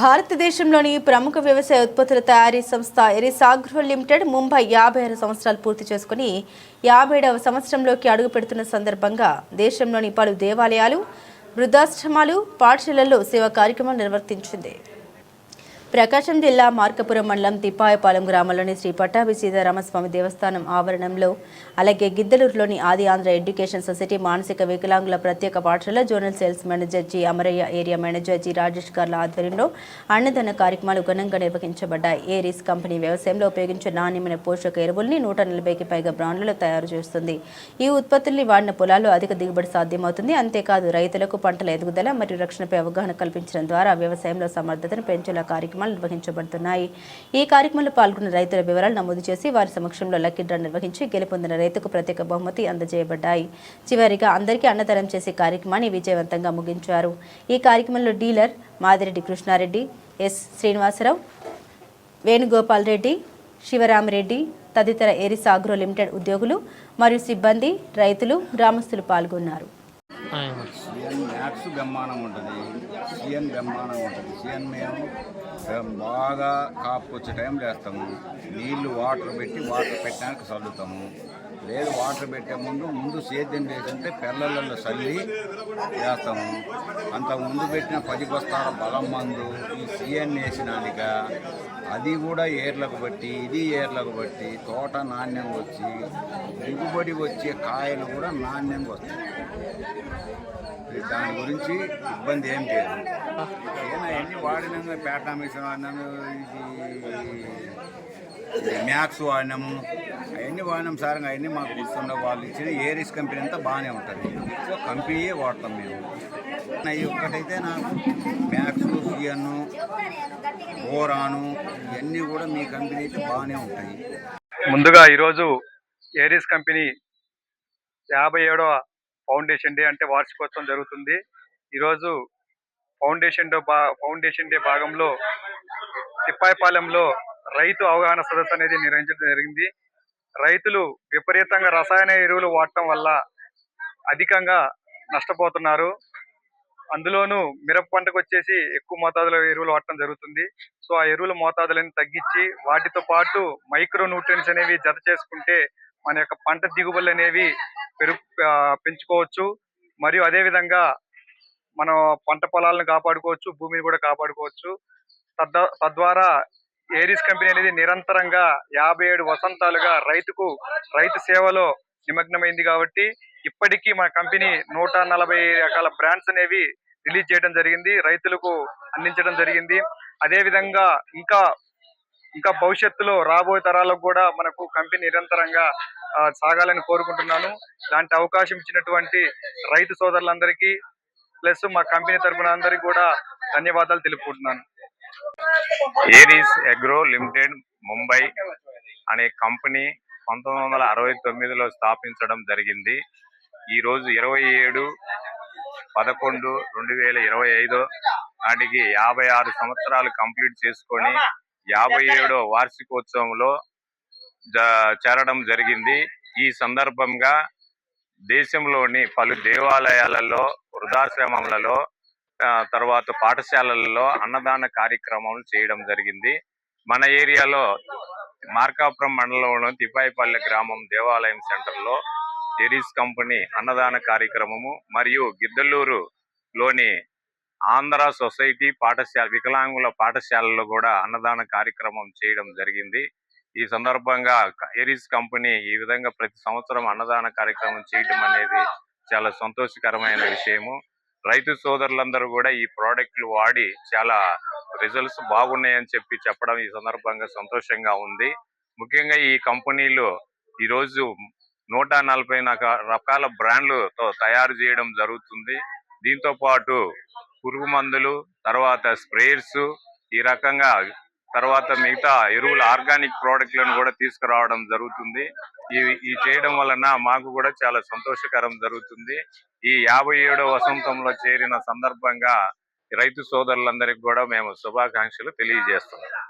భారతదేశంలోని ప్రముఖ వ్యవసాయ ఉత్పత్తుల తయారీ సంస్థ ఎరిసాగ్రో లిమిటెడ్ ముంబై యాభై ఆరు సంవత్సరాలు పూర్తి చేసుకుని యాభై ఏడవ సంవత్సరంలోకి అడుగు పెడుతున్న సందర్భంగా దేశంలోని పలు దేవాలయాలు వృద్ధాశ్రమాలు పాఠశాలల్లో సేవా కార్యక్రమాలు నిర్వర్తించింది. ప్రకాశం జిల్లా మార్కపురం మండలం తిప్పాయపాలెం గ్రామంలోని శ్రీ పట్టాభి సీతారామస్వామి దేవస్థానం ఆవరణంలో అలాగే గిద్దలూరులోని ఆది ఆంధ్ర ఎడ్యుకేషన్ సొసైటీ మానసిక వికలాంగుల ప్రత్యేక పాఠశాల zonal sales manager G Amaraiah area manager G Rajesh గార్ల ఆధ్వర్యంలో అన్నదాన కార్యక్రమాలు ఘనంగా నిర్వహించబడ్డాయి. ఏరీస్ కంపెనీ వ్యవసాయంలో ఉపయోగించే నాణ్యమైన పోషక ఎరువుల్ని నూట నలభైకి పైగా బ్రాండ్లలో తయారు చేస్తుంది. ఈ ఉత్పత్తుల్ని వాడిన పొలాల్లో అధిక దిగుబడి సాధ్యమవుతుంది. అంతేకాదు రైతులకు పంటల ఎదుగుదల మరియు రక్షణపై అవగాహన కల్పించడం ద్వారా వ్యవసాయంలో సమర్థతను పెంచేలా కార్యక్రమాలు నిర్వహించబడుతున్నాయి. ఈ కార్యక్రమంలో పాల్గొన్న రైతుల వివరాలు నమోదు చేసి వారి సమక్షంలో లక్కీ డ్రా నిర్వహించి గెలుపొందిన రైతుకు ప్రత్యేక బహుమతి అందజేయబడ్డాయి. చివరిగా అందరికీ అన్నదానం చేసే కార్యక్రమాన్ని విజయవంతంగా ముగించారు. ఈ కార్యక్రమంలో డీలర్ మాదిరెడ్డి కృష్ణారెడ్డి ఎస్ శ్రీనివాసరావు వేణుగోపాల్ రెడ్డి శివరామరెడ్డి తదితర ఎరిస్ ఆగ్రో లిమిటెడ్ ఉద్యోగులు మరియు సిబ్బంది రైతులు గ్రామస్తులు పాల్గొన్నారు. సిఎన్ మ్యాక్స్ బ్రహ్మాండం ఉంటుంది. సిఎన్ బ్రహ్మాండం ఉంటుంది. సిఎన్ మేము బాగా కాపు వచ్చే టైంలో వేస్తాము. నీళ్ళు వాటర్ పెట్టి వాటర్ పెట్టడానికి చల్లుతాము లేదు వాటర్ పెట్టే ముందు ముందు సేద్యం చేసింటే పిల్లలలో చల్లి వేస్తాము. అంత ముందు పెట్టిన పది బస్తాల బలం మందు ఈ సిఎన్ వేసినాక అది కూడా ఏర్లకు బట్టి ఇది ఏర్లకు బట్టి తోట నాణ్యం వచ్చి దిగుబడి వచ్చే కాయలు కూడా నాణ్యంగా వస్తాయి. దాని గురించి ఇబ్బంది ఏం లేదు. ఏమైనా ఎన్ని వాడినాము పేటా మిషన్ వాడినాము ఇది మ్యాక్స్ వాడినాము. అవన్నీ వాడినాం సార్ అవన్నీ మాకు గుర్తుండవు. వాళ్ళు ఇచ్చిన ఏరిస్ కంపెనీ అంతా బాగానే ఉంటుంది. ఎక్కువ కంపెనీయే వాడతాం మేము. అవి ఒక్కటైతే నాకు మ్యాక్స్ సిఎన్ ఓరాను ఇవన్నీ కూడా మీ కంపెనీ అయితే బాగానే ఉంటాయి. ముందుగా ఈరోజు ఏరిస్ కంపెనీ యాభై ఏడవ ఫౌండేషన్ డే అంటే వార్షికోత్సవం జరుగుతుంది. ఈరోజు ఫౌండేషన్ డే ఫౌండేషన్ డే భాగంలో తిప్పాయిపాలెంలో రైతు అవగాహన సదస్సు అనేది నిర్వహించడం జరిగింది. రైతులు విపరీతంగా రసాయన ఎరువులు వాడటం వల్ల అధికంగా నష్టపోతున్నారు. అందులోనూ మిరప పంటకు వచ్చేసి ఎక్కువ మోతాదులో ఎరువులు వాడటం జరుగుతుంది. సో ఆ ఎరువుల మోతాదులను తగ్గించి వాటితో పాటు మైక్రో న్యూట్రియన్స్ అనేవి జత చేసుకుంటే మన యొక్క పంట దిగుబడులు అనేవి పెరుగు పెంచుకోవచ్చు. మరియు అదే విధంగా మనం పంట పొలాలను కాపాడుకోవచ్చు భూమిని కూడా కాపాడుకోవచ్చు. తద్వారా ఏరిస్ కంపెనీ అనేది నిరంతరంగా యాభై ఏడు వసంతాలుగా రైతుకు రైతు సేవలో నిమగ్నమైంది కాబట్టి ఇప్పటికీ మన కంపెనీ నూట నలభై రకాల బ్రాండ్స్ అనేవి రిలీజ్ చేయడం జరిగింది రైతులకు అందించడం జరిగింది. అదే విధంగా ఇంకా ఇంకా భవిష్యత్తులో రాబోయే తరాలకు కూడా మనకు కంపెనీ నిరంతరంగా సాగాలని కోరుకుంటున్నాను. ఇలాంటి అవకాశం ఇచ్చినటువంటి రైతు సోదరులందరికీ ప్లస్ మా కంపెనీ తరపున అందరికీ కూడా ధన్యవాదాలు తెలుపుకుంటున్నాను. ఏరీస్ అగ్రో లిమిటెడ్ ముంబై అనే కంపెనీ పంతొమ్మిది వందల అరవై తొమ్మిదిలో స్థాపించడం జరిగింది. ఈ రోజు ఇరవై ఏడు పదకొండు రెండు వేల ఇరవై ఐదు నాటికి యాభై ఆరు సంవత్సరాలు కంప్లీట్ చేసుకొని యాభై ఏడో వార్షికోత్సవంలో చేరడం జరిగింది. ఈ సందర్భంగా దేశంలోని పలు దేవాలయాలలో వృద్ధాశ్రమములలో ఆ, తర్వాత పాఠశాలలలో అన్నదాన కార్యక్రమాలు చేయడం జరిగింది. మన ఏరియాలో మార్కాపురం మండలంలో తిపాయిపల్లె గ్రామం దేవాలయం సెంటర్లో ఎరీస్ కంపెనీ అన్నదాన కార్యక్రమము మరియు గిద్దలూరు లోని ఆంధ్ర సొసైటీ పాఠశాల వికలాంగుల పాఠశాలలో కూడా అన్నదాన కార్యక్రమం చేయడం జరిగింది. ఈ సందర్భంగా ఎరీస్ కంపెనీ ఈ విధంగా ప్రతి సంవత్సరం అన్నదాన కార్యక్రమం చేయడం అనేది చాలా సంతోషకరమైన విషయము. రైతు సోదరులందరూ కూడా ఈ ప్రోడక్ట్లు వాడి చాలా రిజల్ట్స్ బాగున్నాయని చెప్పి చెప్పడం ఈ సందర్భంగా సంతోషంగా ఉంది. ముఖ్యంగా ఈ కంపెనీలు ఈరోజు నూట నలభై నక- రకాల బ్రాండ్లతో తయారు చేయడం జరుగుతుంది. దీంతో పాటు పురుగు మందులు తర్వాత స్ప్రేయర్స్ ఈ రకంగా తర్వాత మిగతా ఎరువుల ఆర్గానిక్ ప్రోడక్ట్లను కూడా తీసుకురావడం జరుగుతుంది. ఇవి ఈ చేయడం వలన మాకు కూడా చాలా సంతోషకరం జరుగుతుంది. ఈ యాభై ఏడో వసంతంలో చేరిన సందర్భంగా రైతు సోదరులందరికీ కూడా మేము శుభాకాంక్షలు తెలియజేస్తున్నాం.